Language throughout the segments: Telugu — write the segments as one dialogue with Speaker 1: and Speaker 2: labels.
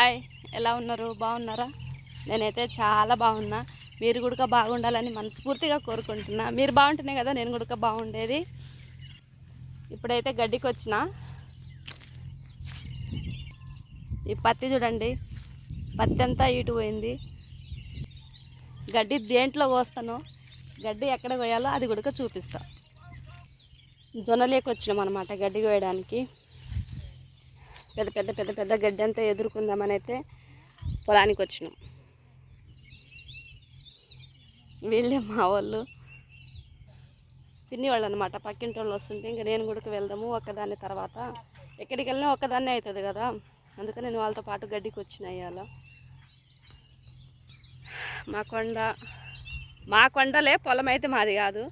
Speaker 1: హాయ్ ఎలా ఉన్నారు? బాగున్నారా? నేనైతే చాలా బాగున్నా. మీరు కూడా బాగుండాలని మనస్ఫూర్తిగా కోరుకుంటున్నా. మీరు బాగుంటున్నాయి కదా నేను కూడా బాగుండేది. ఇప్పుడైతే గడ్డికి వచ్చిన. ఈ పత్తి చూడండి పత్తి అంతా ఇటు పోయింది. గడ్డి దేంట్లో కోస్తాను గడ్డి ఎక్కడ కోయాలో అది కూడా చూపిస్తా. జొన్నలేకొచ్చినాం అనమాట గడ్డి కోయడానికి. పెద్ద పెద్ద పెద్ద పెద్ద గడ్డి అంతా ఎదుర్కొందామని అయితే పొలానికి వచ్చినాం. వీళ్ళే మా వాళ్ళు. పిన్ని వాళ్ళు అనమాట పక్కింటి వాళ్ళు వస్తుంటే ఇంకా నేను కూడా వెళ్దాము ఒక్కదాని తర్వాత. ఎక్కడికి వెళ్ళినా ఒక్కదాన్నే అవుతుంది కదా. అందుకని నేను వాళ్ళతో పాటు గడ్డికి వచ్చిన ఇవాళ మా కొండ మా కొండలే పొలం అయితే మాది కాదు.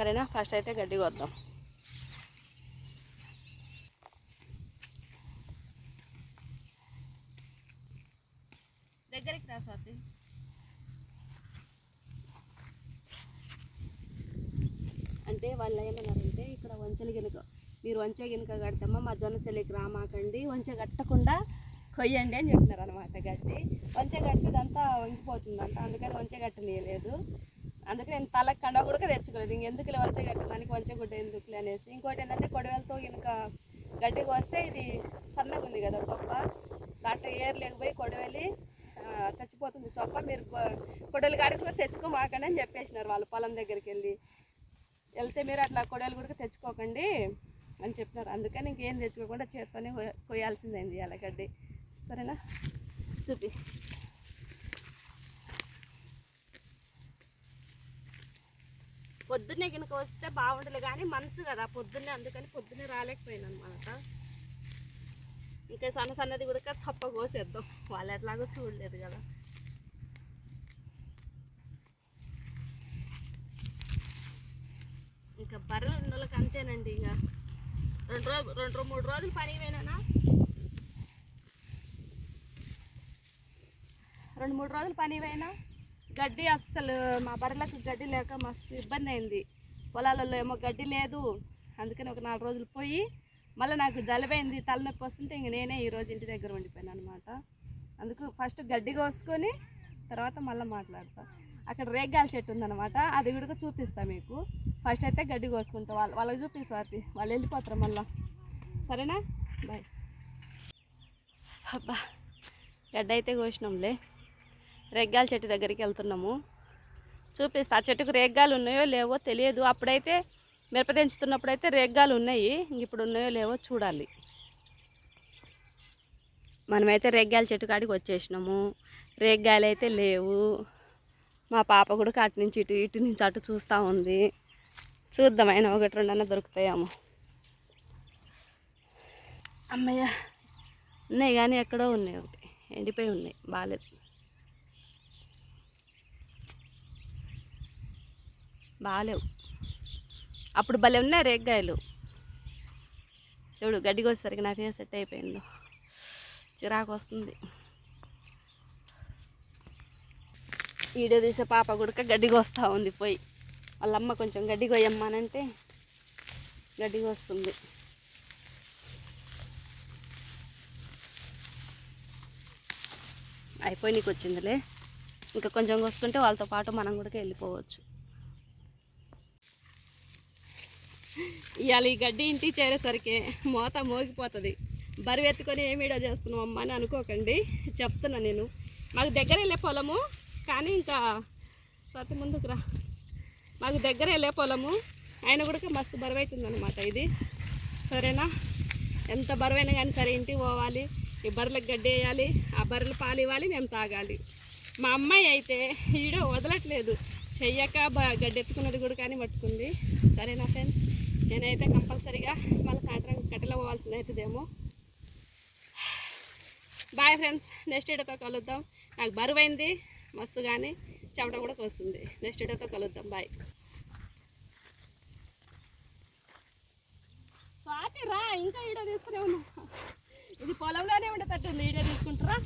Speaker 1: సరేనా? ఫస్ట్ అయితే గడ్డి కొద్దాం దగ్గరికి రా స్వాతి. అంటే వాళ్ళు ఏమన్నారంటే ఇక్కడ వంచలు గినక మీరు వంచ గినక కడతామా మా జొన్న సెలికి రామాకండి వంచ కట్టకుండా కొయ్యండి అని చెప్పినారు అనమాట గడ్డి. వంచ కట్టేదంతా వంగిపోతుందంట అందుకని వంచ కట్టనీయలేదు. అందుకే నేను తలకు కండ కూడా తెచ్చుకోలేదు. ఇంకెందుకు వంచ కట్టడానికి వంచ గుడ్డ ఎందుకులే అనేసి. ఇంకోటి ఏంటంటే కొడవలతో గినక గడ్డికి వస్తే ఇది సన్నగా ఉంది కదా చొప్ప. దాంట్లో ఏర్ లేకపోయి కొడవలి చచ్చిపోతుంది చొప్ప. మీరు కొడవలి కాడికి కూడా తెచ్చుకోమాకండి అని చెప్పేసినారు వాళ్ళు పొలం దగ్గరికి వెళ్ళి వెళ్తే మీరు అట్లా కొడవలి కూడా తెచ్చుకోకండి అని చెప్పినారు. అందుకని ఇంకేం తెచ్చుకోకుండా చేత్తోనే కొయ్యాల్సిందేంది కొయ్యాల్సిందైంది గడ్డి. సరేనా? చూపి. పొద్దున్నే కనుక వస్తే బాగుండదు కానీ మనసు కదా పొద్దున్నే అందుకని పొద్దున్నే రాలేకపోయాను అనమాట ఇంకా సన్న సన్నది కూడా చప్ప కోసేద్దాం. వాళ్ళు ఎట్లాగో చూడలేదు కదా. ఇంకా బర్రెలు ఉన్న వాళ్ళకి అంతేనండి ఇంకా. రెండు రోజులు రెండు మూడు రోజులు పని పోయినానా? రెండు మూడు రోజులు పని పోయినా? గడ్డి అస్సలు మా బర్రెలకు గడ్డి లేక మస్తు ఇబ్బంది అయింది. పొలాలలో ఏమో గడ్డి లేదు. అందుకని ఒక నాలుగు రోజులు పోయి మళ్ళీ నాకు జలబైంది తలనొప్పి వస్తుంటే ఇంక నేనే ఈరోజు ఇంటి దగ్గర ఉండిపోయాను అనమాట అందుకు ఫస్ట్ గడ్డి కోసుకొని తర్వాత మళ్ళీ మాట్లాడతా. అక్కడ రేగ్గాల చెట్టు ఉందనమాట అది కూడా చూపిస్తా మీకు. ఫస్ట్ అయితే గడ్డి కోసుకుంటా. వాళ్ళు వాళ్ళకి చూపిస్తా అది వాళ్ళు వెళ్ళిపోతారు మళ్ళీ. సరేనా? బాయ్ అబ్బా గడ్డ అయితే కోసినాంలే. రేగ్గాల చెట్టు దగ్గరికి వెళ్తున్నాము. చూపిస్తా. ఆ చెట్టుకు రేగ్గాలు ఉన్నాయో లేవో తెలియదు. అప్పుడైతే మిరప తెంచుతున్నప్పుడు అయితే రేగ్గాలు ఉన్నాయి. ఇప్పుడు ఉన్నాయో లేవో చూడాలి. మనమైతే రేగ్గాయల చెట్టు కాడికి వచ్చేసినాము. రేగ్గాయలు అయితే లేవు. మా పాప కూడా అటు నుంచి ఇటు ఇటు నుంచి అటు చూస్తూ ఉంది. చూద్దాం ఒకటి రెండు అన్న దొరుకుతాయేమో. అమ్మయ్య ఉన్నాయి కానీ ఎక్కడో ఉన్నాయి ఒకటి. ఎండిపోయి ఉన్నాయి. బాగాలేదు బాగాలేవు అప్పుడు భలే ఉన్నాయి రేగ్గాయలు. చూడు గడ్డికి వచ్చేసరికి నా ఫేస్ సెట్ అయిపోయిందో. చిరాకు వస్తుంది. వీడియో తీసే పాప గుడక గడ్డికి వస్తూ ఉంది పోయి. వాళ్ళమ్మ కొంచెం గడ్డి కొయ్యమ్మానంటే గడ్డికి వస్తుంది. అయిపోయి నీకు వచ్చిందిలే. ఇంకా కొంచెం కోసుకుంటే వాళ్ళతో పాటు మనం కూడా వెళ్ళిపోవచ్చు. ఇవాళ ఈ గడ్డి ఇంటికి చేరేసరికి మోత మోగిపోతుంది. బరువు ఎత్తుకొని ఏం వీడియో చేస్తున్నాం అమ్మ అని అనుకోకండి. చెప్తున్నా నేను. మాకు దగ్గర వెళ్ళే పొలము కానీ ఇంకా సతి ముందుకు రా. మాకు దగ్గర వెళ్ళే పొలము ఆయన కూడా మస్తు బరువు అవుతుందన్నమాట ఇది. సరేనా? ఎంత బరువైనా కానీ సరే ఇంటికి పోవాలి ఈ బర్రెలకు గడ్డి వేయాలి ఆ బర్రెలు పాలు ఇవ్వాలి మేము తాగాలి. మా అమ్మాయి అయితే ఈడ వదలట్లేదు. చెయ్యక గడ్డెత్తుకున్నది గడ్డి ఎత్తుకున్నది కూడా కానీ పట్టుకుంది. సరేనా ఫ్రెండ్స్ నేనైతే కంపల్సరీగా మళ్ళీ సాయంత్రం కట్టెలో పోవాల్సింది అవుతుందేమో బాయ్ ఫ్రెండ్స్ నెక్స్ట్ ఇడతో కలుద్దాం. నాకు బరువైంది మస్తు కానీ చెమట కూడా వస్తుంది నెక్స్ట్ ఇడతో కలుద్దాం. బాయ్ స్వాతి రా. ఇంకా ఈడో తీసుకునే ఉన్నా. ఇది పొలంలోనే ఉండేటట్టుంది ఈడో తీసుకుంటారా?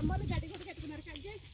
Speaker 1: అమ్మలు గడ్డి కూడా కట్టుకున్నారు కట్ చేసి